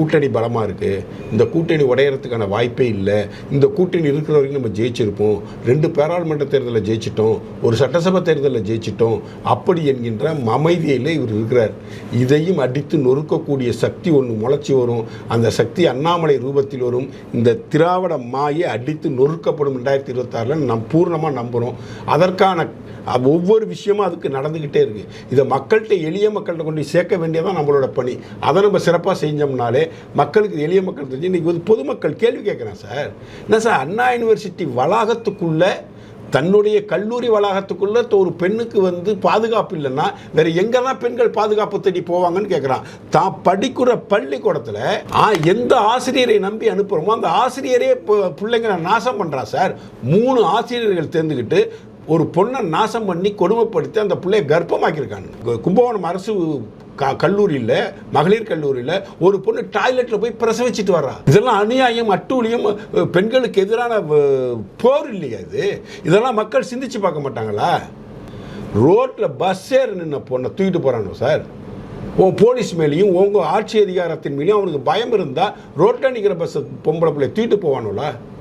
கூட்டணி பலமாக இருக்குது இந்த கூட்டணி உடையறதுக்கான வாய்ப்பே இல்லை. இந்த கூட்டணி இருக்கிற வரைக்கும் நம்ம ஜெயிச்சிருப்போம். ரெண்டு பாராளுமன்ற தேர்தலில் ஜெயிச்சிட்டோம். ஒரு சட்டசபை தேர்தலில் ஜெயிச்சிட்டோம். அப்படி என்கின்ற அமைதியில் இவர் இருக்கிறார். இதையும் அடித்து நொறுக்கக்கூடிய சக்தி ஒன்று முளைச்சி வரும். அந்த சக்தி அண்ணாமலை ரூபத்தில் வரும். இந்த திராவிட மாயை அடித்து நொறுக்கப்படும் ரெண்டாயிரத்தி இருபத்தாறில் நம் பூர்ணமாக நம்புகிறோம் அதற்கான ஒவ்வொரு விஷயமும் அதுக்கு நடந்துக்கிட்டே இருக்குது இதை மக்கள்கிட்ட எளிய மக்கள்கிட்ட கொண்டு சேர்க்க வேண்டியதான் நம்மளோட பணி. அதை நம்ம சிறப்பாக செஞ்சோம்னாலே மக்களுக்கு எளிய மக்கள் தெரிஞ்சு இன்னைக்கு வந்து பொதுமக்கள் கேள்வி கேட்குறேன் சார். என்ன சார் அண்ணா யூனிவர்சிட்டி வளாகத்துக்குள்ளே தன்னுடைய கல்லூரி வளாகத்துக்குள்ள ஒரு பெண்ணுக்கு வந்து பாதுகாப்பு இல்லைன்னா வேற எங்க தான் பெண்கள் பாதுகாப்பு தேடி போவாங்கன்னு கேட்குறான். தான் படிக்கிற பள்ளிக்கூடத்தில் எந்த ஆசிரியரை நம்பி அனுப்புகிறோமோ அந்த ஆசிரியரே பிள்ளைங்களை நாசம் பண்ணுறான் சார். மூணு ஆசிரியர்கள் தேர்ந்துக்கிட்டு ஒரு பொண்ணை நாசம் பண்ணி கொடுமைப்படுத்தி அந்த பிள்ளைய கர்ப்பமாக்கியிருக்காங்க. கும்பகோணம் அரசு கல்லூரியில் மகளிர் கல்லூரியில் ஒரு பொண்ணு டாய்லெட்டில் போய் பிரசவிச்சுட்டு வர்றா. இதெல்லாம் அநியாயம் அட்டூழியம் பெண்களுக்கு எதிரான போர் இல்லையா இது? இதெல்லாம் மக்கள் சிந்திச்சு பார்க்க மாட்டாங்களா? ரோட்டில் பஸ் ஏறி நின்ன பொண்ணை தூக்கிட்டு போகிறானோ சார்? உன் போலீஸ் மேலேயும் உங்கள் ஆட்சி அதிகாரத்தின் மேலேயும் அவனுக்கு பயம் இருந்தால் ரோட்டில் நிற்கிற பஸ்ஸை பொம்பளை பிள்ளை தூக்கிட்டு போவானுல?